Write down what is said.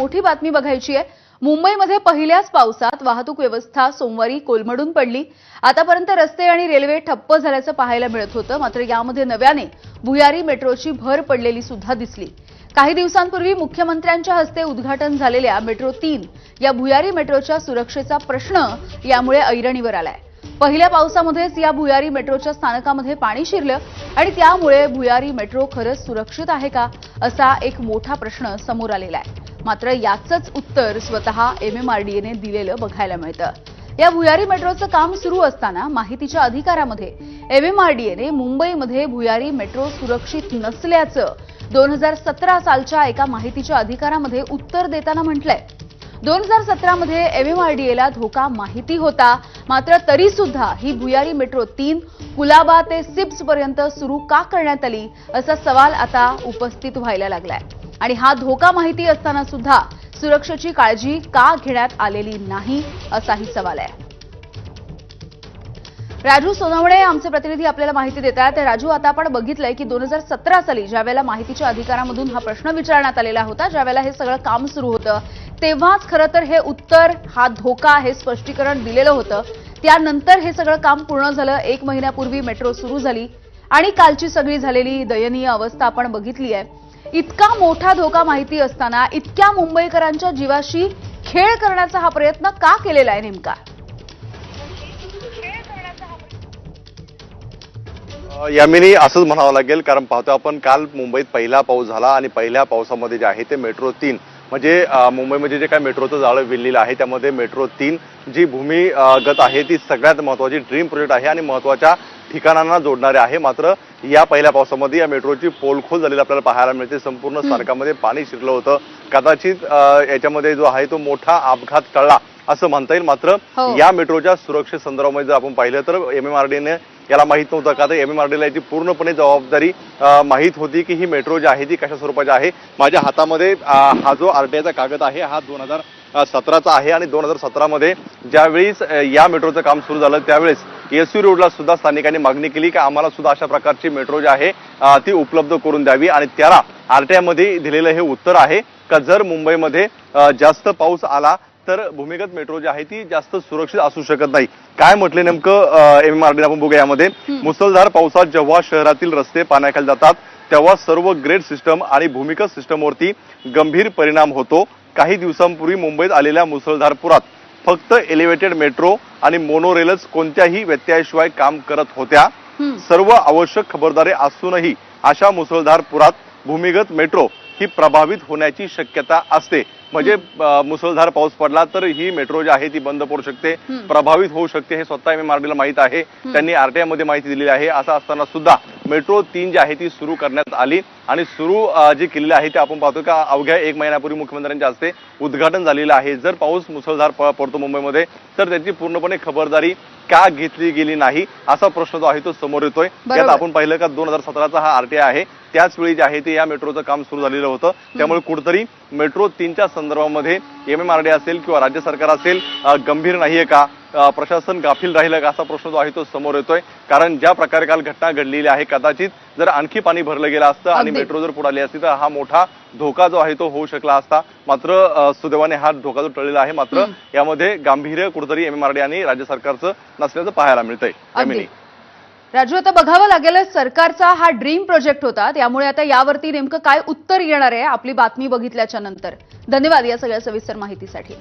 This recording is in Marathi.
मोठी बातमी बघायची आहे. मुंबईमध्ये पहिल्याच पावसात वाहतूक व्यवस्था सोमवारी कोलमडून पडली. आतापर्यंत रस्ते आणि रेल्वे ठप्प झाल्याचं पाहायला मिळत होतं. मात्र यामध्ये नव्याने भुयारी मेट्रोची भर पडलेली सुद्धा दिसली. काही दिवसांपूर्वी मुख्यमंत्र्यांच्या हस्ते उद्घाटन झालेल्या मेट्रो तीन या भुयारी मेट्रोच्या सुरक्षेचा प्रश्न यामुळे ऐरणीवर आलाय. पहिल्या पावसामध्येच या भुयारी मेट्रोच्या स्थानकामध्ये पाणी शिरलं आणि त्यामुळे भुयारी मेट्रो खरंच सुरक्षित आहे का असा एक मोठा प्रश्न समोर आलेला आहे. मात्र याचंच उत्तर स्वतः एमएमआरडीएने दिलेलं बघायला मिळतं. या भुयारी मेट्रोचं काम सुरू असताना माहितीच्या अधिकारामध्ये एमएमआरडीएने मुंबईमध्ये भुयारी मेट्रो सुरक्षित नसल्याचं दोन हजार सतरा सालच्या एका माहितीच्या अधिकारामध्ये उत्तर देताना म्हटलंय. दोन हजार सतरामध्ये एमएमआरडीएला धोका माहिती होता मात्र तरी सुद्धा ही भुयारी मेट्रो तीन कुलाबा ते सिप्स पर्यंत सुरू का करण्यात आली असा सवाल आता उपस्थित व्हायला लागलाय. आणि हा धोका माहिती असताना सुद्धा सुरक्षेची काळजी का घेण्यात आलेली नाही असाही सवाल आहे. राजू सोनवणे आमचे प्रतिनिधी आपल्याला माहिती देत आहेत राजू आता आपण बघितलंय की दोन हजार सतरा साली ज्यावेळेला माहितीच्या अधिकारामधून हा प्रश्न विचारण्यात आलेला होता ज्यावेळेला हे सगळं काम सुरू होतं तेव्हाच खरं तर हे उत्तर हा धोका हे स्पष्टीकरण दिलेलं होतं. त्यानंतर हे सगळं काम पूर्ण झालं. एक महिन्यापूर्वी मेट्रो सुरू झाली आणि कालची सगळी झालेली दयनीय अवस्था आपण बघितली आहे. इतका मोठा धोका माहिती असताना इतक्या मुंबईकरांच्या जीवाशी खेळ करण्याचा हा प्रयत्न का केलेला आहे नेमका? यामिनी असंच म्हणावं लागेल कारण पाहतो आपण काल मुंबईत पहिला पाऊस झाला आणि पहिल्या पावसामध्ये जे आहे ते मेट्रो तीन म्हणजे मुंबईमध्ये जे काय मेट्रोचं जाळं विणलेलं आहे त्यामध्ये मेट्रो तीन जी भूमिगत आहे ती सगळ्यात महत्वाची ड्रीम प्रोजेक्ट आहे आणि महत्त्वाच्या ठिकाणांना जोडणारे आहे. मात्र या पहिल्या पावसामध्ये या मेट्रोची पोलखोल झालेली आपल्याला पाहायला मिळते. संपूर्ण स्थानकामध्ये पाणी शिरलं होतं. कदाचित याच्यामध्ये जो आहे तो मोठा अपघात टळला असं म्हणता येईल. मात्र हो. या मेट्रोच्या सुरक्षे संदर्भामध्ये जर आपण पाहिलं तर एमएमआरडीने याला माहीत नव्हतं का? तर एमएमआरडीला याची पूर्णपणे जबाबदारी माहीत होती की ही मेट्रो जी आहे ती कशा स्वरूपाची आहे? माझ्या हातामध्ये हा जो आरटीआयचा कागद आहे हा दोन हजार सतराचा आहे आणि दोन हजार सतरामध्ये ज्यावेळेस या मेट्रोचं काम सुरू झालं त्यावेळेस एसयू रोडला सुद्धा स्थानिकांनी मागणी केली की आम्हाला सुद्धा अशा प्रकारची मेट्रो जी आहे ती उपलब्ध करून द्यावी. आणि त्याला आरटीआयमध्ये दिलेलं हे उत्तर आहे का जर मुंबईमध्ये जास्त पाऊस आला तर भूमिगत मेट्रो जी आहे ती जास्त सुरक्षित असू शकत नाही. काय म्हटले नेमकं एम एम आर डी आपण बघूया यामध्ये? मुसळधार पावसात जेव्हा शहरातील रस्ते पाण्याखाली जातात तेव्हा सर्व ग्रेड सिस्टम आणि भूमिगत सिस्टमवरती गंभीर परिणाम होतो. काही दिवसांपूर्वी मुंबईत आलेल्या मुसळधार पुरात फक्त एलिव्हेटेड मेट्रो आणि मोनोरेलच कोणत्याही व्यत्ययाशिवाय काम करत होत्या. सर्व आवश्यक खबरदारी असूनही अशा मुसळधार पुरात भूमिगत मेट्रो ही प्रभावित होण्याची शक्यता असते म्हणजे मुसळधार पाऊस पडला तर ही मेट्रो जी आहे ती बंद पडू शकते. प्रभावित होऊ शकते हे स्वतः एम. ला माहीत आहे. त्यांनी आरटीआयमध्ये माहिती दिलेली आहे. असं असताना सुद्धा मेट्रो तीन जी आहे ती सुरू करण्यात आली. आणि सुरू जी केलेली आहे ते आपण पाहतो का अवघ्या एक महिन्यापूर्वी मुख्यमंत्र्यांच्या हस्ते उद्घाटन झालेलं आहे. जर पाऊस मुसळधार पडतो मुंबईमध्ये तर त्याची पूर्णपणे खबरदारी का घेतली गेली नाही असा प्रश्न जो आहे तो समोर येतोय. त्यात. आपण पाहिलं का दोन हजार सतराचा हा आरटीआय आहे. त्याच वेळी जे आहे ते या मेट्रोचं काम सुरू झालेलं होतं. त्यामुळे कुठतरी मेट्रो तीनच्या संदर्भामध्ये एम एम आर डी असेल किंवा राज्य सरकार असेल गंभीर नाहीये का? प्रशासन गाफील राहिलं का असा प्रश्न जो आहे तो समोर येतोय. कारण ज्या प्रकारे काल घटना घडलेली आहे कदाचित जर आणखी पाणी भरलं गेलं असतं आणि. मेट्रो जर पुढे असती तर हा मोठा धोका जो आहे तो होऊ शकला असता. मात्र सुदैवाने हा धोका जो टळलेला आहे मात्र यामध्ये गांभीर्य कुठेतरी एम एम आर डी आणि राज्य सरकारचं नसल्याचं पाहायला मिळतंय. राजू आता बघावं लागेल सरकारचा हा ड्रीम प्रोजेक्ट होता. त्यामुळे आता यावरती नेमकं काय उत्तर येणार आहे आपली बातमी बघितल्याच्या नंतर. धन्यवाद या सगळ्या सविस्तर माहितीसाठी.